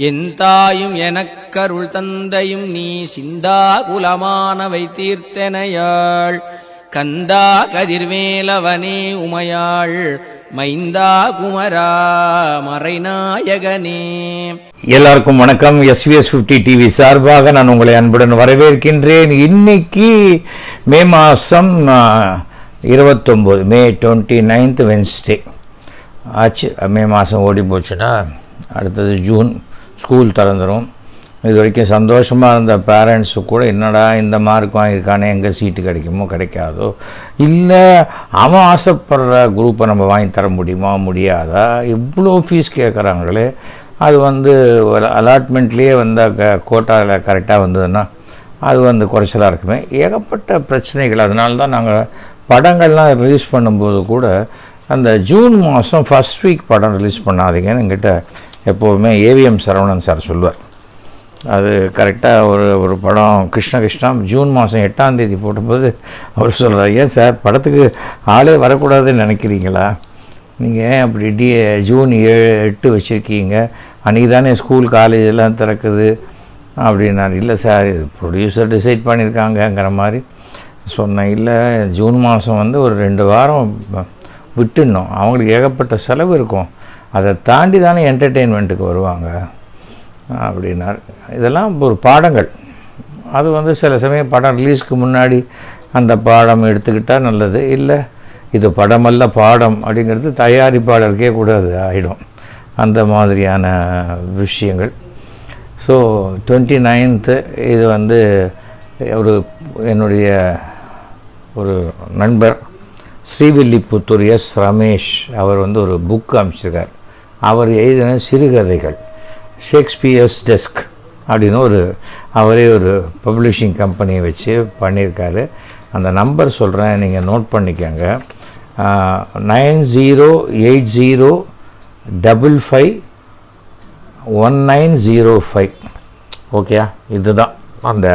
என் தாயும் எனக்கருள் தந்தையும் நீ சிந்தா குலமானவை தீர்த்தனையாள். கந்தா கதிர்வேலவனே உமையாள். மைந்தா குமரா மறைநாயகனே. எல்லாருக்கும் வணக்கம். எஸ்விஎஸ் ஃபிஃப்டி டிவி சார்பாக நான் உங்களை அன்புடன் வரவேற்கின்றேன். இன்னைக்கு மே மாதம் இருபத்தொம்போது மே டுவெண்ட்டி நைன்த் வென்ஸ்டே ஆச்சு மே மாதம் ஓடி போச்சுன்னா அடுத்தது ஜூன். ஸ்கூல் திறந்துடும் இது வரைக்கும் சந்தோஷமாக இருந்த பேரண்ட்ஸு கூட என்னடா இந்த மார்க் வாங்கியிருக்கானே எங்கே சீட்டு கிடைக்குமோ கிடைக்காதோ? இல்லை அவன் ஆசைப்படுற குரூப்பை நம்ம வாங்கி தர முடியுமா முடியாதா? இவ்வளோ ஃபீஸ் கேட்குறாங்களே அது வந்து ஒரு அலாட்மெண்ட்லேயே வந்து க கோட்டாவில் கரெக்டாக வந்ததுன்னா அது வந்து குறைச்சலாக இருக்குமே. ஏகப்பட்ட பிரச்சனைகள். அதனால தான் நாங்கள் படங்கள்லாம் ரிலீஸ் பண்ணும்போது கூட அந்த ஜூன் மாதம் ஃபஸ்ட் வீக் படம் ரிலீஸ் பண்ணாதீங்கன்னு எங்கிட்ட எப்போவுமே ஏவிஎம் சரவணன் சார் சொல்லுவார். அது கரெக்டாக ஒரு ஒரு படம் கிருஷ்ண கிருஷ்ணா ஜூன் மாதம் எட்டாம் தேதி போடும்போது அவர் சொல்கிறார் ஏன் சார் படத்துக்கு ஆளே வரக்கூடாதுன்னு நினைக்கிறீங்களா? நீங்கள் ஏன் அப்படி டி ஜூன் ஏழு எட்டு வச்சுருக்கீங்க? அன்றைக்கி தானே ஸ்கூல் காலேஜ் எல்லாம் திறக்குது. அப்படின்னாரு. இல்லை சார் இது ப்ரொடியூசர் டிசைட் பண்ணியிருக்காங்கங்கிற மாதிரி சொன்னேன். இல்லை ஜூன் மாதம் வந்து ஒரு ரெண்டு வாரம் விட்டுடணும். அவங்களுக்கு ஏகப்பட்ட செலவு இருக்கும். அதை தாண்டி தானே என்டர்டெயின்மெண்ட்டுக்கு வருவாங்க? அப்படின்னார். இதெல்லாம் ஒரு பாடங்கள். அது வந்து சில சமயம் படம் ரிலீஸ்க்கு முன்னாடி அந்த பாடம் எடுத்துக்கிட்டால் நல்லது. இல்லை இது படமல்ல பாடம் அப்படிங்கிறது தயாரிப்பாளருக்கே கூட அது ஆகிடும் அந்த மாதிரியான விஷயங்கள். ஸோ டுவெண்ட்டி நைன்த்து இது வந்து ஒரு என்னுடைய ஒரு நண்பர் ஸ்ரீவில்லிபுத்தூர் எஸ் ரமேஷ் அவர் வந்து ஒரு புக் அமைச்சிருக்கார் அவர் எழுதின சிறுகதைகள் ஷேக்ஸ்பியர்ஸ் டெஸ்க் அப்படின்னு ஒரு அவரே ஒரு பப்ளிஷிங் கம்பெனியை வச்சு பண்ணியிருக்காரு. அந்த நம்பர் சொல்கிறேன் நீங்கள் நோட் பண்ணிக்கோங்க. Nine zero eight zero double five one nine zero five. ஓகேயா? இதுதான் அந்த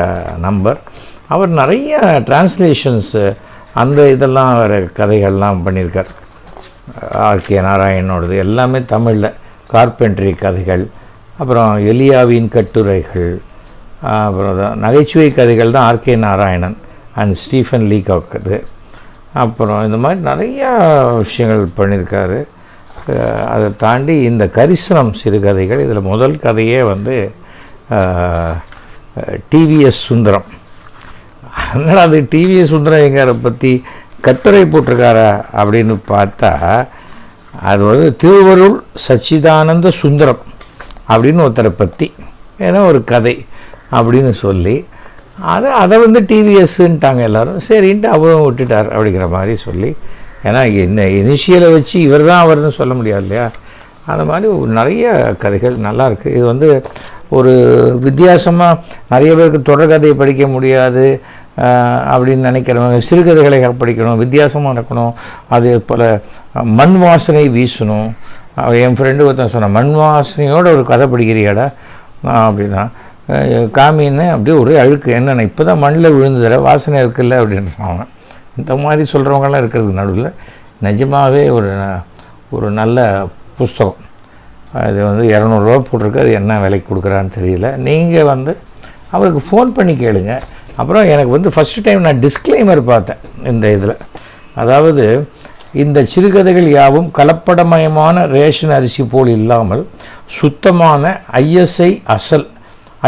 நம்பர் அவர் நிறைய டிரான்ஸ்லேஷன்ஸு அந்த இதெல்லாம் வேறு கதைகள்லாம் பண்ணியிருக்கார். ஆர்கே நாராயணனோடது. எல்லாமே தமிழில். கார்பென்ட்ரி கதைகள் அப்புறம் எலியாவின் கட்டுரைகள் அப்புறம் தான் நகைச்சுவை கதைகள் தான் RK Narayanan and Stephen Leacock அது அப்புறம் இந்த மாதிரி நிறையா விஷயங்கள் பண்ணியிருக்காரு. அதை தாண்டி இந்த கரிசனம் சிறுகதைகள் இதில் முதல் கதையே வந்து டிவிஎஸ் சுந்தரம். அதனால் அது டிவிஎஸ் சுந்தரம் எங்காரை பற்றி கட்டுரை போட்டிருக்காரா அப்படின்னு பார்த்தா அது வந்து திருவருள் சச்சிதானந்த சுந்தரம் அப்படின்னு ஒருத்தரை பற்றி ஏன்னா ஒரு கதை அப்படின்னு சொல்லி அதை அதை வந்து டிவிஎஸ்ன்ட்டாங்க எல்லோரும். சரின்ட்டு அவரும் விட்டுட்டார் அப்படிங்கிற மாதிரி சொல்லி. ஏன்னா இந்த இனிஷியலை வச்சு இவர் தான் அவர்னு சொல்ல முடியாது இல்லையா? அந்த மாதிரி நிறைய கதைகள் நல்லாயிருக்கு இது வந்து ஒரு வித்தியாசமாக நிறைய பேருக்கு தொடர்கதையை படிக்க முடியாது. அப்படின்னு நினைக்கிறவங்க சிறுகதைகளை படிக்கணும் வித்தியாசமாக இருக்கணும் அது போல் மண் வாசனை வீசணும். என் ஃப்ரெண்டு ஒருத்தன் சொன்னான் மண் வாசனையோட ஒரு கதை படிக்கிறியாடா? அப்படின்னா காமின்னு அப்படியே ஒரே அழுக்கு என்னென்ன இப்போ தான் மண்ணில் விழுந்துதர வாசனை இருக்குல்ல? அப்படின்றாங்க இந்த மாதிரி சொல்கிறவங்களாம் இருக்கிறதுக்கு நடுவில் நிஜமாகவே ஒரு ஒரு நல்ல புஸ்தகம். அது வந்து இரநூறுவா போட்டிருக்கு அது என்ன விலைக்கு கொடுக்குறான்னு தெரியல. நீங்கள் வந்து அவருக்கு ஃபோன் பண்ணி கேளுங்கள் அப்புறம் எனக்கு வந்து ஃபஸ்ட்டு டைம் நான் டிஸ்க்ளைமர் பார்த்தேன் இந்த இதில். அதாவது இந்த சிறுகதைகள் யாவும் கலப்படமயமான ரேஷன் அரிசி போல் இல்லாமல் சுத்தமான ஐஎஸ்ஐ அசல்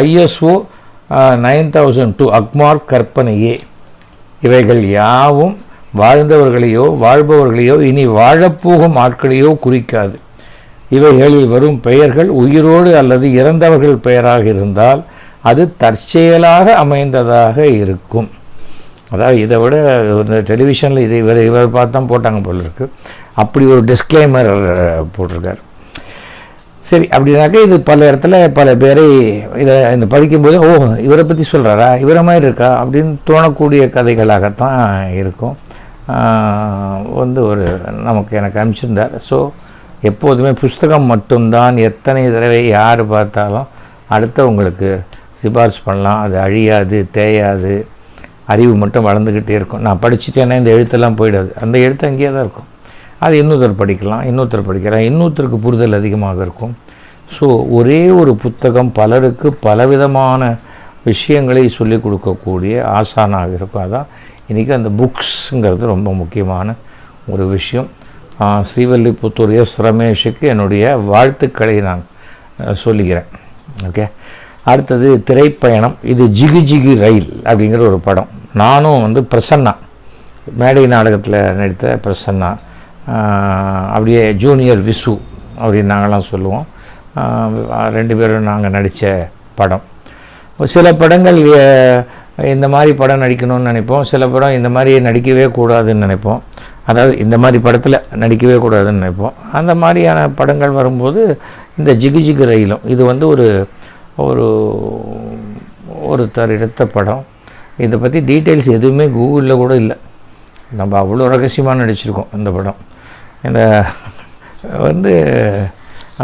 ISO nine thousand two Agmark கற்பனையே இவைகள் யாவும் வாழ்ந்தவர்களையோ வாழ்பவர்களையோ இனி வாழப்போகும் ஆட்களையோ குறிக்காது. இவைகளில் வரும் பெயர்கள் உயிரோடு அல்லது இறந்தவர்கள் பெயராக இருந்தால் அது தற்செயலாக அமைந்ததாக இருக்கும். அதாவது இதை விட இந்த டெலிவிஷனில் இதை இவர் இவர் பார்த்து தான் போட்டாங்க போல இருக்கு. அப்படி ஒரு டிஸ்க்ளைமர் போட்டிருக்கார். சரி அப்படின்னாக்கா இது பல இடத்துல பல பேரை இதை இந்த படிக்கும்போது ஓ இவரை பற்றி சொல்கிறாரா இவரை மாதிரி இருக்கா? அப்படின்னு தோணக்கூடிய கதைகளாகத்தான் இருக்கும். வந்து ஒரு நமக்கு எனக்கு அனுப்பிச்சிருந்தார். ஸோ எப்போதுமே புஸ்தகம் மட்டும்தான் எத்தனை தடவை யார் பார்த்தாலும் அடுத்தவங்களுக்கு சிபாரிசு பண்ணலாம். அது அழியாது தேயாது. அறிவு மட்டும் வளர்ந்துக்கிட்டே இருக்கும். நான் படிச்சுட்டேன்னா இந்த எழுத்தெல்லாம் போயிடாது. அந்த எழுத்து அங்கேயே தான் இருக்கும். அது இன்னொருத்தர் படிக்கலாம் இன்னொருத்தர் படிக்கிறேன் இன்னொருத்தருக்கு புரிதல் அதிகமாக இருக்கும். ஸோ ஒரே ஒரு புத்தகம் பலருக்கு பலவிதமான விஷயங்களை சொல்லிக் கொடுக்கக்கூடிய ஆசானாக இருக்கும். அதான் இன்றைக்கி அந்த புக்ஸுங்கிறது ரொம்ப முக்கியமான ஒரு விஷயம். ஸ்ரீவல்லிபுத்தூர் எஸ் ரமேஷுக்கு என்னுடைய வாழ்த்துக்களை நான் சொல்லிக்கிறேன் சொல்லுகிறேன். ஓகே? அடுத்தது திரைப்பயணம். இது ஜிகு ஜிகு ரயில் அப்படிங்கிற ஒரு படம். நானும் வந்து பிரசன்னா. மேடை நாடகத்தில் நடித்த பிரசன்னா. அப்படியே ஜூனியர் விசு அப்படின்னு நாங்களாம் சொல்லுவோம். ரெண்டு பேரும் நாங்கள் நடித்த படம். சில படங்கள் இந்த மாதிரி படம் நடிக்கணும்னு நினைப்போம். சில படம் இந்த மாதிரி நடிக்கவே கூடாதுன்னு நினைப்போம். அதாவது இந்த மாதிரி படத்தில் நடிக்கவே கூடாதுன்னு நினைப்போம். அந்த மாதிரியான படங்கள் வரும்போது இந்த ஜிகு ஜிகு ரயிலும் இது வந்து ஒரு ஒரு ஒருத்தர் எடுத்த படம். இதை பற்றி டீட்டெயில்ஸ் எதுவுமே கூகுளில் கூட இல்லை. நம்ம அவ்வளோ ரகசியமாக நடிச்சிருக்கோம் இந்த படம். இந்த வந்து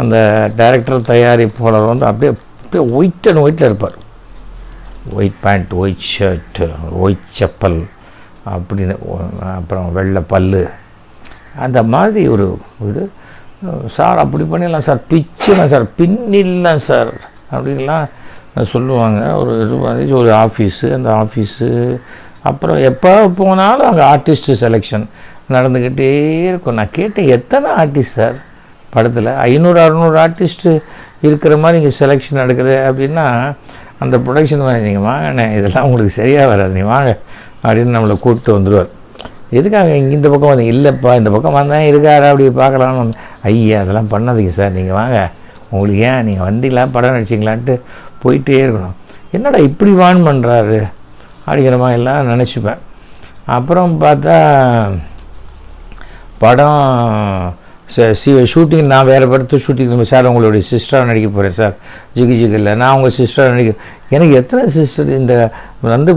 அந்த டைரக்டர் தயாரிப்பாளர் வந்து அப்படியே அப்படியே ஒயிட் அண்ட் ஒயிட்டில் இருப்பார். White pant white shirt white chappal அப்படின்னு அப்புறம் வெள்ளை பல்லு. அந்த மாதிரி ஒரு இது. சார் அப்படி பண்ணிடலாம் சார். பிச்சுலாம் சார். பின்னிடலாம் சார். அப்படின்லாம் சொல்லுவாங்க. ஒரு இது மாதிரி ஒரு ஆஃபீஸு அந்த ஆஃபீஸு அப்புறம் எப்போ போனாலும் அங்கே ஆர்டிஸ்ட் செலெக்ஷன் நடந்துக்கிட்டே இருக்கும். நான் கேட்டேன் எத்தனை ஆர்டிஸ்ட் சார் படத்தில் ஐநூறு அறநூறு ஆர்டிஸ்ட்டு இருக்கிற மாதிரி இங்கே செலெக்ஷன் நடக்குது அப்படின்னா அந்த ப்ரொடக்ஷன் மாதிரி நீங்கள் வாங்கண்ணே இதெல்லாம் உங்களுக்கு சரியாக வராது. நீ வாங்க அப்படின்னு நம்மளை கூப்பிட்டு வந்துடுவார் எதுக்காக இங்கே இந்த பக்கம் வந்து இல்லைப்பா இந்த பக்கம் வந்தேன் இருக்காரா? அப்படி பார்க்கலாம்னு. ஐயா அதெல்லாம் பண்ணாதீங்க சார் நீங்கள் வாங்க. உங்களுக்கு ஏன் நீங்கள் வந்தீங்களா படம் நடிச்சிங்களான்ட்டு போயிட்டே இருக்கணும். என்னடா இப்படி வான் பண்ணுறாரு அப்படிங்கிற மாதிரி எல்லாம் நினச்சிப்பேன். அப்புறம் பார்த்தா படம் ஷூட்டிங் நான் வேறு படத்து ஷூட்டிங் சார் உங்களுடைய சிஸ்டராக நடிக்க போகிறேன் சார். ஜிகி ஜிகில் இல்லை. நான் உங்கள் சிஸ்டராக நடிக்க எனக்கு எத்தனை சிஸ்டர் இந்த வந்து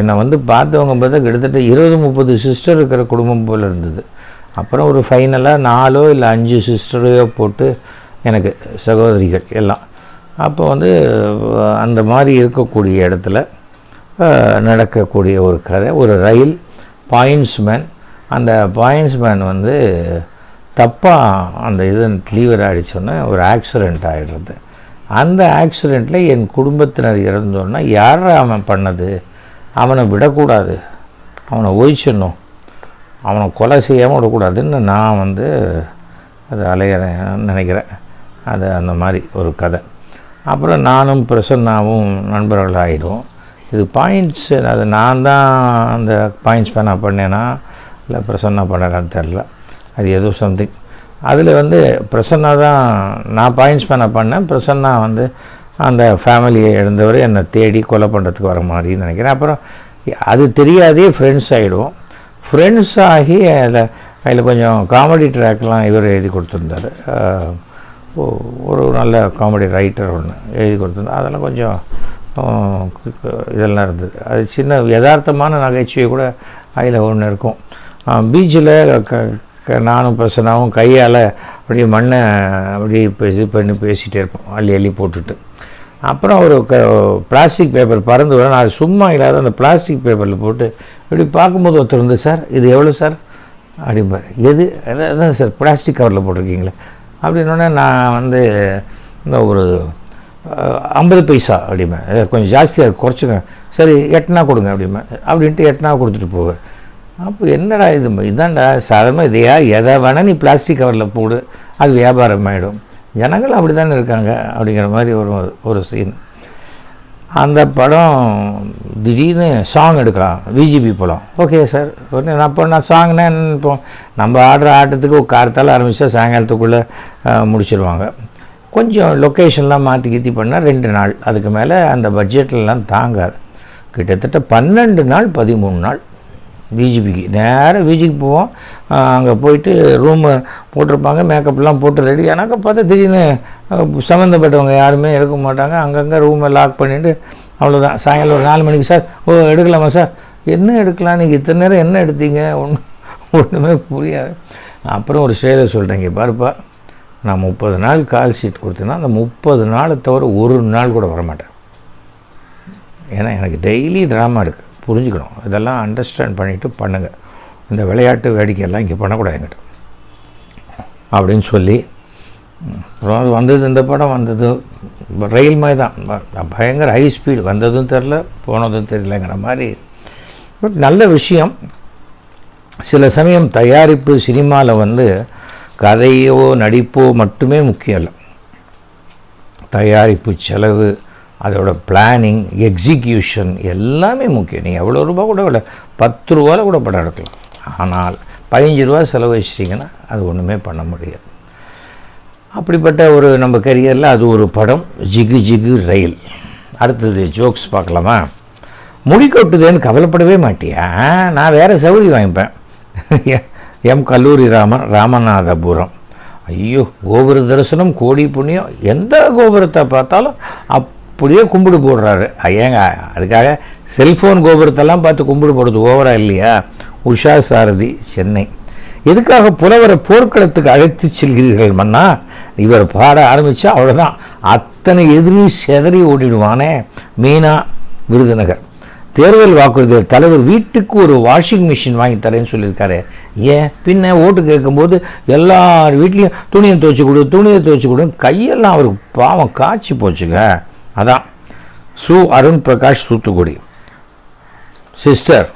என்னை வந்து பார்த்தவங்க பார்த்தா கிட்டத்தட்ட இருபது முப்பது சிஸ்டர் இருக்கிற குடும்பம் போல் இருந்தது. அப்புறம் ஒரு ஃபைனலாக நாலோ இல்லை அஞ்சு சிஸ்டரையோ போட்டு எனக்கு சகோதரிகள் எல்லாம். அப்போ வந்து அந்த மாதிரி இருக்கக்கூடிய இடத்துல நடக்கக்கூடிய ஒரு கதை ஒரு ரயில் பாயிண்ட்ஸ்மேன் அந்த பாயிண்ட்ஸ்மேன் வந்து தப்பாக அந்த இது லீவர் ஆகிடுச்சோன்னே ஒரு ஆக்சிடெண்ட் ஆகிடுறது அந்த ஆக்சிடெண்ட்டில் என் குடும்பத்தினர் இறந்தோன்னா யார் அவன் பண்ணது? அவனை விடக்கூடாது. அவனை ஒழிச்சிடணும். அவனை கொலை செய்யாமல் விடக்கூடாதுன்னு நான் வந்து அது அலையிறேன் நினைக்கிறேன். அது அந்த மாதிரி ஒரு கதை. அப்புறம் நானும் பிரசன்னாவும் நண்பர்கள் ஆகிடுவோம் இது பாயிண்ட்ஸ் அது நான் தான் அந்த பாயிண்ட்ஸ் பண்ண பண்ணேன்னா இல்லை பிரசன்னா பண்ணலான்னு தெரில அது ஏதோ சம்திங் அதில் வந்து பிரசன்னா தான் நான் பாயிண்ட்ஸ் பண்ண பண்ணேன். பிரசன்னா வந்து அந்த ஃபேமிலியை எழுந்தவர் என்னை தேடி கொலை பண்ணுறதுக்கு வர மாதிரி நினைக்கிறேன். அப்புறம் அது தெரியாதே ஃப்ரெண்ட்ஸ் ஆகிடுவோம் ஃப்ரெண்ட்ஸ் ஆகி அதில் அதில் கொஞ்சம் காமெடி ட்ராக்லாம் இவர் எழுதி கொடுத்துருந்தாரு. ஒரு நல்ல காமெடி ரைட்டர் ஒன்று எழுதி கொடுத்துருந்தேன் அதெல்லாம் கொஞ்சம் இதெல்லாம் இருந்தது. அது சின்ன யதார்த்தமான நகைச்சுவை கூட அதில் ஒன்று இருக்கும். பீச்சில் க க- நானும் பிரசனாவும் கையால் அப்படியே மண்ணை அப்படியே இப்போ இது பண்ணி பேசிகிட்டே இருப்போம் அள்ளி அள்ளி போட்டுட்டு. அப்புறம் ஒரு க பிளாஸ்டிக் பேப்பர் பறந்து வரும். அது சும்மா இல்லாத அந்த பிளாஸ்டிக் பேப்பரில் போட்டு இப்படி பார்க்கும்போது ஒருத்தர் வந்து சார் இது எவ்வளோ சார்? அப்படிம்பார். எது? அதான் சார் பிளாஸ்டிக் கவரில் போட்டிருக்கீங்களே. அப்படின்னோடனே நான் வந்து இந்த ஒரு ஐம்பது பைசா அப்படிம்பேன். கொஞ்சம் ஜாஸ்தியாக குறைச்சிங்க சரி எட்டுனா கொடுங்க அப்படிம்பேன். அப்படின்ட்டு எட்டுனா கொடுத்துட்டு போவேன். அப்போ என்னடா இது? இதான்டா சாதாரணமாக இதையா? எதை வேணால் நீ பிளாஸ்டிக் கவரில் போடு. அது வியாபாரம் ஆகிடும் ஜனங்கள் அப்படி தானே இருக்காங்க அப்படிங்கிற மாதிரி ஒரு ஒரு சீன் அந்த படம் திடீர்னு சாங் எடுக்கலாம் விஜிபி படம். ஓகே சார் உடனே நான் இப்போ நான் சாங்னா இப்போ நம்ம ஆடுற ஆட்டத்துக்கு ஒரு காரத்தால் ஆரம்பித்தா சாயங்காலத்துக்குள்ளே முடிச்சிருவாங்க. கொஞ்சம் லொக்கேஷன்லாம் மாற்றி கீத்தி பண்ணால் ரெண்டு நாள். அதுக்கு மேலே அந்த பட்ஜெட்லலாம் தாங்காது. கிட்டத்தட்ட பன்னெண்டு நாள் பதிமூணு நாள். விஜிபிக்கு நேராக விஜிக்கு போவோம். அங்கே போயிட்டு ரூமு போட்டிருப்பாங்க. மேக்கப்லாம் போட்டு ரெடி ஆனாக்க பார்த்தா திடீர்னு சம்மந்தப்பட்டவங்க யாருமே எடுக்க மாட்டாங்க. அங்கங்கே ரூமை லாக் பண்ணிவிட்டு அவ்வளோதான் சாயங்காலம் ஒரு நாலு மணிக்கு சார் ஓ எடுக்கலாமா சார்? என்ன எடுக்கலாம்? நீங்கள் இத்தனை நேரம் என்ன எடுத்தீங்க? ஒன்றும் ஒன்றுமே புரியாது. அப்புறம் ஒரு செயலை சொல்கிறேங்க பாருப்பா நான் முப்பது நாள் கால் ஷீட் கொடுத்தேன்னா அந்த முப்பது நாளை தவிர ஒரு நாள் கூட வரமாட்டேன். ஏன்னா எனக்கு டெய்லி ட்ராமா இருக்குது புரிஞ்சுக்கணும். இதெல்லாம் அண்டர்ஸ்டாண்ட் பண்ணிவிட்டு பண்ணுங்கள் இந்த விளையாட்டு வேடிக்கையெல்லாம் இங்கே பண்ணக்கூடாது என்கிட்ட. அப்படின்னு சொல்லி அப்புறம் அது வந்தது இந்த படம் வந்தது ரயில் மாதிரி தான். பயங்கர ஹை ஸ்பீடு வந்ததும் தெரில போனதும் தெரியலங்கிற மாதிரி. பட் நல்ல விஷயம். சில சமயம் தயாரிப்பு சினிமாவில் வந்து கதையோ நடிப்போ மட்டுமே முக்கியம் இல்லை. தயாரிப்பு செலவு அதோட பிளானிங் எக்ஸிக்யூஷன் எல்லாமே முக்கியம். நீங்கள் எவ்வளோ ரூபா கூட விட பத்து ரூபாவில் கூட படம் எடுக்கலாம். ஆனால் பதினஞ்சு ரூபா செலவு வச்சிட்டிங்கன்னா அது ஒன்றுமே பண்ண முடியாது. அப்படிப்பட்ட ஒரு நம்ம கரியரில் அது ஒரு படம் ஜிகு ஜிகு ரயில். அடுத்தது ஜோக்ஸ் பார்க்கலாமா? முடி கொட்டுதேன்னு கவலைப்படவே மாட்டியா? நான் வேறு சௌரி வாங்கிப்பேன். எம் கல்லூரி ராமன் ராமநாதபுரம். ஐயோ கோபுர தரிசனம் கோடி புண்ணியம் எந்த கோபுரத்தை பார்த்தாலும் அப் அப்படியே கும்பிடு போடுறாரு. ஏங்க அதுக்காக செல்ஃபோன் கோபுரத்தெல்லாம் பார்த்து கும்பிடு போடுறது ஓவரா இல்லையா? உஷா சாரதி சென்னை. எதுக்காக புலவரை போர்க்களத்துக்கு அழைத்து செல்கிறீர்கள் மன்னா? இவர் பாட ஆரம்பித்தா அவ்வளோதான் அத்தனை எதிரி செதறி ஓடிடுவானே. மீனா விருதுநகர். தேர்தல் வாக்குறுதி தலைவர் வீட்டுக்கு ஒரு வாஷிங் மிஷின் வாங்கி தரேன்னு சொல்லியிருக்காரு. ஏன்? பின்ன ஓட்டு கேட்கும்போது எல்லார் வீட்லேயும் துணியை துவைச்சி கொடு துணியை துவைச்சி கொடு கையெல்லாம் அவருக்கு பாவம் காய்ச்சி போச்சுங்க. அதான். சு அருண் பிரகாஷ் தூத்துக்குடி. சிஸ்டர்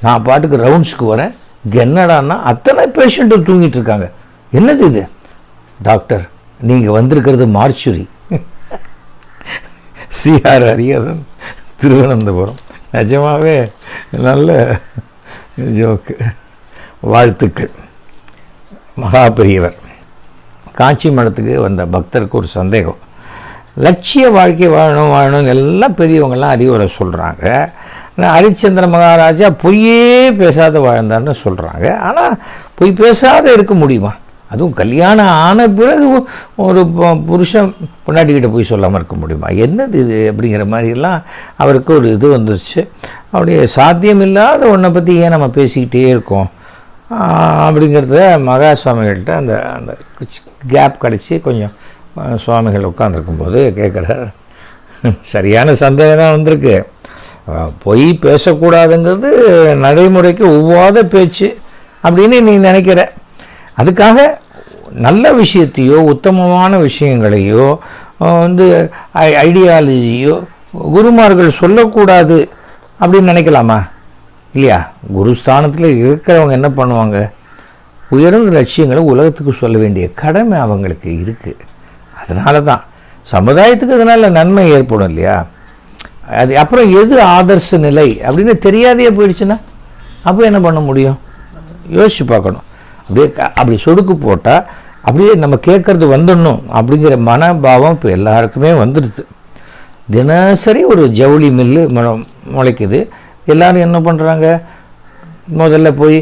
நான் பாட்டுக்கு ரவுண்ட்ஸ்க்கு வரேன். என்னடான்னா அத்தனை பேஷண்ட்டும் தூங்கிட்டு இருக்காங்க. என்னது இது? டாக்டர் நீங்கள் வந்திருக்கிறது மார்ச்சுரி. சிஆர் ஹரியரன் திருவனந்தபுரம். நிஜமாகவே நல்ல ஜோக்கு வாழ்த்துக்கள். மகா பெரியவர் காஞ்சி மடத்துக்கு வந்த பக்தருக்கு ஒரு சந்தேகம். லட்சிய வாழ்க்கை வாழணும் வாழணும்னு எல்லாம் பெரியவங்கெல்லாம் அறிவுரை சொல்கிறாங்க ஹரிச்சந்திர மகாராஜா பொய்யே பேசாத வாழ்ந்தார்னு சொல்கிறாங்க ஆனால் பொய் பேசாத இருக்க முடியுமா? அதுவும் கல்யாணம் ஆன பிறகு ஒரு புருஷன் பொண்டாட்டிக்கிட்ட போய் சொல்லாமல் இருக்க முடியுமா? என்னது இது அப்படிங்கிற மாதிரிலாம் அவருக்கு ஒரு இது வந்துருச்சு. அப்படியே சாத்தியமில்லாத ஒன்றை பற்றி ஏன் நம்ம பேசிக்கிட்டே இருக்கோம்? அப்படிங்கிறத மகா சுவாமிகள்கிட்ட அந்த அந்த கேப் கிடச்சி கொஞ்சம் சுவாமிகள் உட்காந்துருக்கும்போது கேட்குறார் சரியான சந்தேகம் தான் வந்திருக்கு. பொய் பேசக்கூடாதுங்கிறது நடைமுறைக்கு ஒவ்வாத பேச்சு அப்படின்னு நீ நினைக்கிற. அதுக்காக நல்ல விஷயத்தையோ உத்தமமான விஷயங்களையோ வந்து ஐ- ஐடியாலஜியோ குருமார்கள் சொல்லக்கூடாது அப்படின்னு நினைக்கலாமா? இல்லையா? குருஸ்தானத்தில் இருக்கிறவங்க என்ன பண்ணுவாங்க? உயர்ந்த லட்சியங்களை உலகத்துக்கு சொல்ல வேண்டிய கடமை அவங்களுக்கு இருக்குது அதனால தான் சமுதாயத்துக்கு அதனால் நன்மை ஏற்படும் இல்லையா? அது அப்புறம் எது ஆதர்ச நிலை அப்படின்னு தெரியாதையே போயிடுச்சுன்னா அப்போ என்ன பண்ண முடியும்? யோசிச்சு பார்க்கணும். அப்படியே க- அப்படி சொடுக்கு போட்டால் அப்படியே நம்ம கேட்குறது வந்துடணும் அப்படிங்கிற மனபாவம் இப்போ எல்லாருக்குமே வந்துடுது. தினசரி ஒரு ஜவுளி மில்லு மு- முளைக்குது. எல்லோரும் என்ன பண்ணுறாங்க முதல்ல போய்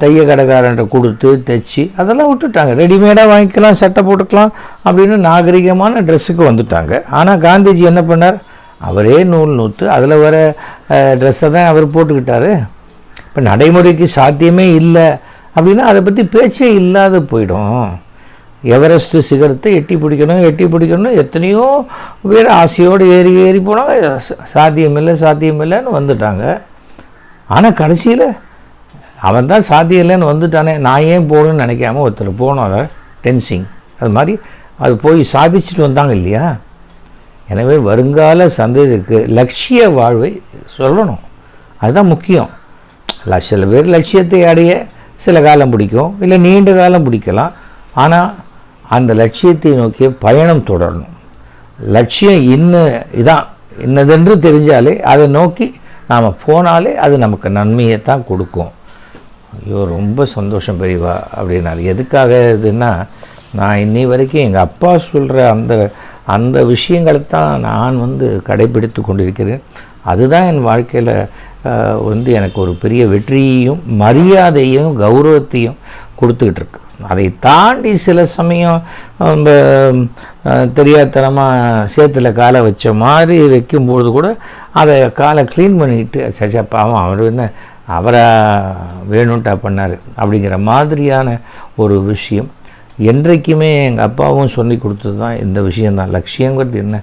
தைய கடைக்காரன்ட்ட கொடுத்து தைச்சி அதெல்லாம் விட்டுட்டாங்க. ரெடிமேடாக வாங்கிக்கலாம் சட்டை போட்டுக்கலாம் அப்படின்னு நாகரிகமான ட்ரெஸ்ஸுக்கு வந்துட்டாங்க. ஆனால் காந்திஜி என்ன பண்ணார்? அவரே நூல் நூற்று அதில் வர ட்ரெஸ்ஸை தான் அவர் போட்டுக்கிட்டாரு. இப்போ நடைமுறைக்கு சாத்தியமே இல்லை அப்படின்னா அதை பற்றி பேச்சே இல்லாத போயிடும். எவரெஸ்ட் சிகரத்தை எட்டி பிடிக்கணும் எட்டி பிடிக்கணும் எத்தனையோ பேர் ஆசையோடு ஏறி ஏறி போனாங்க. சாத்தியமில்லை சாத்தியமில்லைன்னு வந்துட்டாங்க. ஆனால் கடைசியில் அவன் தான் சாத்தியம் இல்லைன்னு வந்துட்டானே. நான் ஏன் போகணும்னு நினைக்காம ஒருத்தர் போனோம் டென்சிங் அது மாதிரி அது போய் சாதிச்சுட்டு வந்தாங்க இல்லையா? எனவே வருங்கால சந்ததிக்கு லட்சிய வாழ்வை சொல்லணும். அதுதான் முக்கியம். சில பேர் லட்சியத்தை அடைய சில காலம் பிடிக்கும் இல்லை நீண்ட காலம் பிடிக்கலாம். ஆனால் அந்த லட்சியத்தை நோக்கிய பயணம் தொடரணும். லட்சியம் இன்னும் இதான் இன்னதென்று தெரிஞ்சாலே அதை நோக்கி நாம் போனாலே அது நமக்கு நன்மையை தான் கொடுக்கும். ஐயோ ரொம்ப சந்தோஷம் பெரியவா அப்படின்னாரு. எதுக்காக இதுன்னா நான் இன்னி வரைக்கும் எங்கள் அப்பா சொல்கிற அந்த அந்த விஷயங்களை தான் நான் வந்து கடைபிடித்து கொண்டிருக்கிறேன். அதுதான் என் வாழ்க்கையில் வந்து எனக்கு ஒரு பெரிய வெற்றியையும் மரியாதையும் கௌரவத்தையும் கொடுத்துக்கிட்டு இருக்கு. அதை தாண்டி சில சமயம் நம்ம தெரியாதனமாக சேத்துல காலை வச்ச மாதிரி வைக்கும்பொழுது கூட அதை காலை க்ளீன் பண்ணிக்கிட்டு சச்சா பாவம் அவர் என்ன அவரை வேணும்ட்டா பண்ணார். அப்படிங்கிற மாதிரியான ஒரு விஷயம் என்றைக்குமே எங்கள் அப்பாவும் சொல்லி கொடுத்தது தான் இந்த விஷயந்தான் லட்சியங்கிறது என்ன?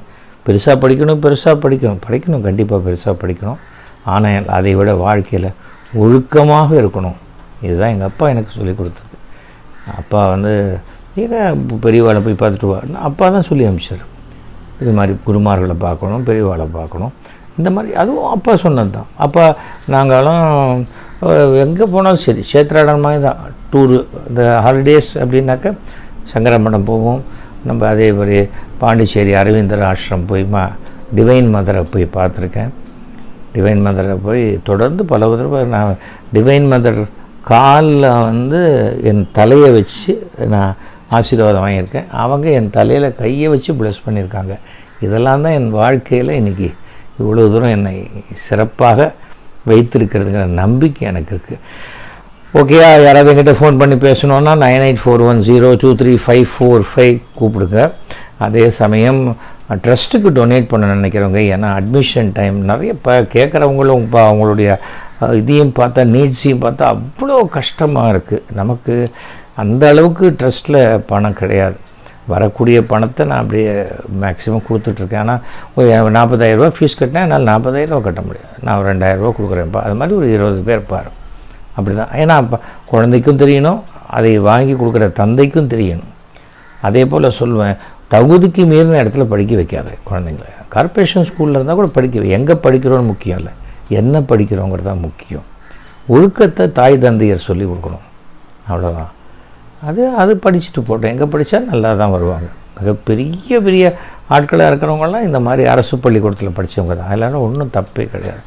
பெருசாக படிக்கணும் பெருசாக படிக்கணும். படிக்கணும் கண்டிப்பாக பெருசாக படிக்கணும். ஆனால் அதை விட வாழ்க்கையில் ஒழுக்கமாக இருக்கணும். இதுதான் எங்கள் அப்பா எனக்கு சொல்லி கொடுத்தது. அப்பா வந்து ஏன்னா பெரியவாளை போய் பார்த்துட்டு வா. அப்பா தான் சொல்லி அனுப்பிச்சார். இது மாதிரி குருமார்களை பார்க்கணும் பெரியவாளை பார்க்கணும். இந்த மாதிரி அதுவும் அப்பா சொன்னது தான் அப்போ நாங்களும் எங்கே போனாலும் சரி சேத்ராடன் மாதிரி தான். டூரு இந்த ஹாலிடேஸ் அப்படின்னாக்க சங்கரமடம் போவோம். நம்ம அதே மாதிரி பாண்டிச்சேரி அரவிந்தர் ஆசிரம் போய் மா டிவைன் மதரை போய் பார்த்துருக்கேன். டிவைன் மதரை போய் தொடர்ந்து பல தடவை நான் டிவைன் மதர் காலில் வந்து என் தலையை வச்சு நான் ஆசீர்வாதம் வாங்கியிருக்கேன். அவங்க என் தலையில் கையை வச்சு ப்ளஸ் பண்ணியிருக்காங்க. இதெல்லாம் தான் என் வாழ்க்கையில் இன்றைக்கி இவ்வளோ தூரம் என்னை சிறப்பாக வைத்திருக்கிறதுங்கிற நம்பிக்கை எனக்கு இருக்குது ஓகேயா யாராவது என்கிட்ட ஃபோன் பண்ணி பேசணுன்னா nine eight four one zero two three five four five கூப்பிடுங்க. அதே சமயம் ட்ரஸ்ட்டுக்கு டொனேட் பண்ண நினைக்கிறவங்க ஏன்னா அட்மிஷன் டைம் நிறைய இப்போ கேட்குறவங்களும் இப்போ அவங்களுடைய இதையும் பார்த்தா நீட்ஸையும் பார்த்தா அவ்வளோ கஷ்டமாக இருக்குது நமக்கு அந்த அளவுக்கு ட்ரஸ்ட்டில் பணம் கிடையாது. வரக்கூடிய பணத்தை நான் அப்படியே மேக்ஸிமம் கொடுத்துட்ருக்கேன். ஆனால் ஒரு நாற்பதாயிரரூபா ஃபீஸ் கட்டினா என்னால் நாற்பதாயிரரூபா கட்ட முடியாது. நான் ஒரு ரெண்டாயிரரூபா கொடுக்குறேன்ப்பா. அது மாதிரி ஒரு இருபது பேர் பாரு அப்படி தான் ஏன்னா அப்போ குழந்தைக்கும் தெரியணும் அதை வாங்கி கொடுக்குற தந்தைக்கும் தெரியணும். அதே போல் சொல்லுவேன் தகுதிக்கு மீறின இடத்துல படிக்க வைக்காத குழந்தைங்கள. கார்ப்பரேஷன் ஸ்கூலில் இருந்தால் கூட படிக்க எங்கே படிக்கிறோன்னு முக்கியம் இல்லை. என்ன படிக்கிறோங்கிறது தான் முக்கியம். ஒழுக்கத்தை தாய் தந்தையர் சொல்லி கொடுக்கணும். அவ்வளோதான் அது அது படிச்சுட்டு போட்டோம் எங்கே படித்தா நல்லா தான் வருவாங்க. மிக பெரிய பெரிய ஆட்களாக இருக்கிறவங்கலாம் இந்த மாதிரி அரசு பள்ளிக்கூடத்தில் படித்தவங்க தான். அதனால் ஒன்றும் தப்பே கிடையாது.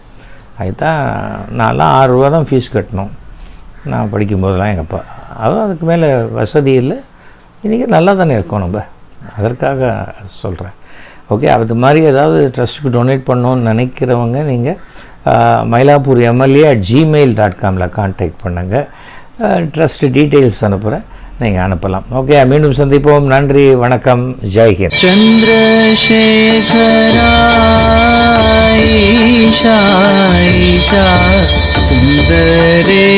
அதுதான் நான்லாம் ஆறுரூவா தான் ஃபீஸ் கட்டணும். நான் படிக்கும்போதெல்லாம் எங்கள் அப்பா. அதுவும் அதுக்கு மேலே வசதி இல்லை. இன்றைக்கி நல்லா தானே இருக்கோம் நம்ம. அதற்காக சொல்கிறேன் ஓகே அது மாதிரி ஏதாவது ட்ரஸ்ட்டுக்கு டொனேட் பண்ணணும்னு நினைக்கிறவங்க நீங்கள் Mylapore MLA at Gmail dot Kamil contact பண்ணுங்கள் ட்ரஸ்ட்டு டீட்டெயில்ஸ் அனுப்புகிறேன் நீங்கள் அனுப்பலாம். ஓகே மீண்டும் சந்திப்போம். நன்றி வணக்கம். ஜெய்ஹிந்த் சந்திரசேகராயிஷா சுந்தரேஸ்வரா.